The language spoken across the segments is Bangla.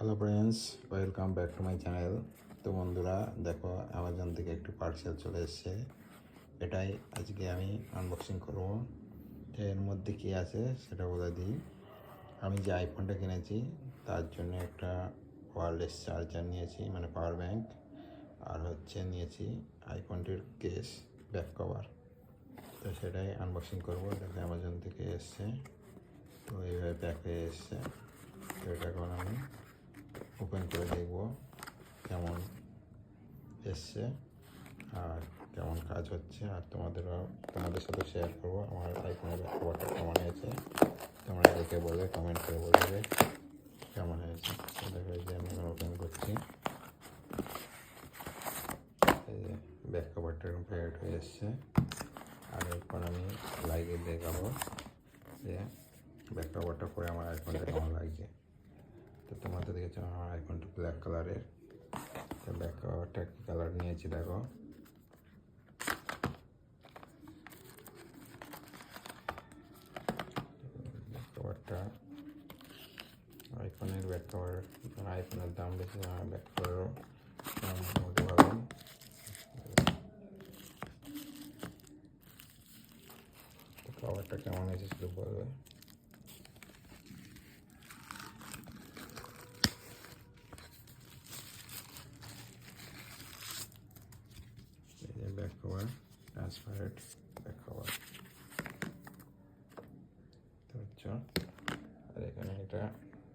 Hello friends welcome back to my channel তো বন্ধুরা, দেখো অ্যামাজন থেকে একটি পার্সেল চলে এসেছে। এটাই আজকে আমি আনবক্সিং করব। এর মধ্যে কী আছে সেটা বলে দিই। আমি যে আইফোনটা কিনেছি, তার জন্য একটা ওয়্যারলেস চার্জার নিয়েছি মানে পাওয়ার ব্যাংক আর হচ্ছে নিয়েছি আইফোনটির কেস ব্যাক কভার তো সেটাই আনবক্সিং করব, দেখো অ্যামাজন থেকে এসছে। তো এইভাবে প্যাক হয়ে এসছে। তো এটা এখন আমি ওপেন করে দেখব কেমন এসছে, আর কেমন কাজ হচ্ছে, আর তোমাদেরও, তোমাদের সাথে শেয়ার করব। আমার আইফোনের খাবারটা কেমন হয়েছে, তোমরা দেখে বলবে কমেন্ট করে বলবে কেমন হয়েছে। দেখো যে আমি ওপেন করছি। ব্যাক কভারটা এরকম প্যাকেট হয়ে এসছে। আর এরপর আমি লাগিয়ে দেখাবো যে ব্যাক কভারটা পরে আমার আইফোনটা কেমন লাগছে। তো তোমাদের দেখেছ, আমার আইফোনটা ব্ল্যাক কালারের তো ব্যাক কভারটা কী কালার নিয়েছি দেখো। কভারটা আইফোনের ব্যাক কভার আইফোনের দাম বেশি আমার ব্যাক কভারও দাম মোটামুটি ভালো কভারটা কেমন হয়েছে শুধু বলবে এই যে ব্যাক কভার ব্যাক কভার বুঝছ আর এখানে এটা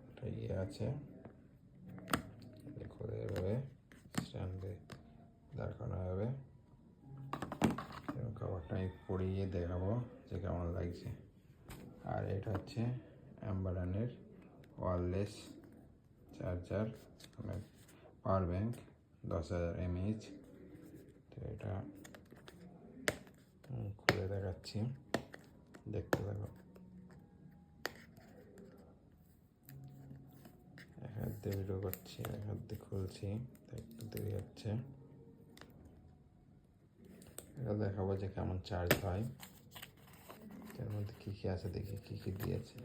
একটা ইয়ে আছে। খুলে এভাবে স্ট্যান্ডে করানো হবে এবং কভারটা আমি দেখাবো যে কেমন লাগছে। আর এটা হচ্ছে অ্যাম্বারানের ওয়ারলেস চার্জার পাওয়ার ব্যাংক দশ হাজার এমএইচ তো এটা খুলে দেখাচ্ছি। দেখতে থাকো। এক হাত দিয়ে ভিডিও করছি, এক হাত দিয়ে খুলছি একটু দেরি হচ্ছে। এটা দেখাবো যে কেমন চার্জ হয়। এর মধ্যে কী কী আছে দেখি, কী কী দিয়েছে।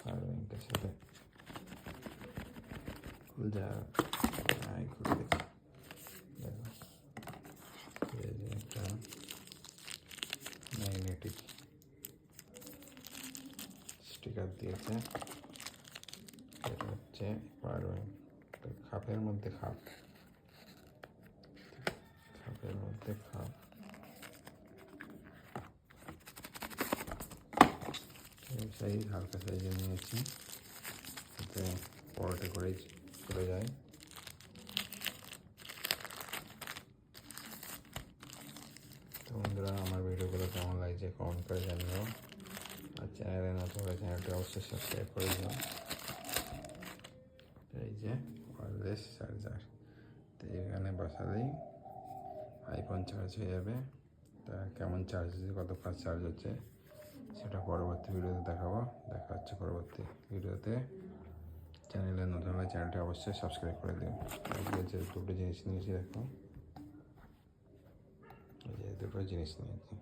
পাওয়ার ব্যাংকের সাথে খুল যা। খুলে দেখি দেখো এই যে একটা ম্যাগনেটিক স্টিকার দিয়েছে। এটা হচ্ছে খাপের মধ্যে খাপ। খাপের মধ্যে খাপ। সাইজ, হালকা সাইজে নিয়েছি। যাতে পরোটা করে চলে যায়। তো বন্ধুরা, আমার ভিডিওগুলো কেমন লাগছে কমেন্ট করে জানিও। আর চ্যানেলে নতুন হলে চ্যানেলটি অবশ্যই সাবস্ক্রাইব করে দিও। এই যে ওয়ারলেস চার্জার তো এখানে বসালেই আইফোন চার্জ হয়ে যাবে। তা কেমন চার্জ হচ্ছে, কত ফাস্ট চার্জ হচ্ছে, সেটা পরবর্তী ভিডিওতে দেখাবো। দেখা হচ্ছে পরবর্তী ভিডিওতে চ্যানেলে নতুন হলে চ্যানেলটি অবশ্যই সাবস্ক্রাইব করে দিও। যে দুটো জিনিস নিয়েছি, দেখো। এই যে দুটো জিনিস নিয়েছি।